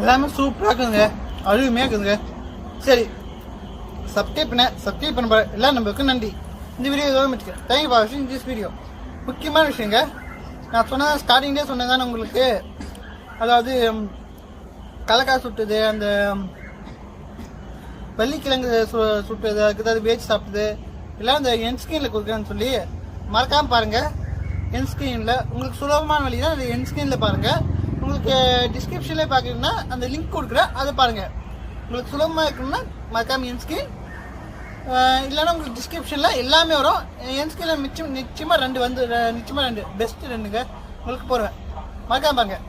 எல்லாமே சூப்பராக இருக்குதுங்க. அழுமையாக இருக்குதுங்க. சரி. சப்ஸ்கிரைப் பண்ண சப்ஸ்கிரைப் பண்ண எல்லா எல்லாம் நம்மளுக்கு நன்றி. இந்த வீடியோ இதோட முடிச்சுக்கிறேன். தேங்க்யூ ஃபார் வாட்சிங் திஸ் வீடியோ முக்கியமான விஷயங்க நான் சொன்னதான் ஸ்டார்டிங்லேயே சொன்னேன் உங்களுக்கு? அதாவது கலக்காய் சுட்டுது அந்த வெள்ளிக்கிழங்கு சு சுட்டுது அதுக்கு ஏதாவது வேச்சு சாப்பிட்டது. எல்லாம் இந்த என் ஸ்கிரீனில் கொடுக்குறேன்னு சொல்லி மறக்காமல் பாருங்கள் என் ஸ்கிரீனில் உங்களுக்கு சுலபமான வழி தான் என் ஸ்க்ரீனில் பாருங்கள் உங்களுக்கு டிஸ்கிரிப்ஷன்லேயே பார்க்குறீங்கன்னா அந்த லிங்க் கொடுக்குறேன். அதை பாருங்கள் உங்களுக்கு சுலபமாக இருக்கணும்னா மறக்காம என் இல்லைன்னா உங்களுக்கு டிஸ்கிரிப்ஷனில் எல்லாமே வரும். என்ஸ்கில் மிச்சம் நிச்சயமாக ரெண்டு வந்து நிச்சயமாக ரெண்டு பெஸ்ட்டு ரெண்டுங்க. உங்களுக்கு போடுவேன். மறக்காம பாருங்கள்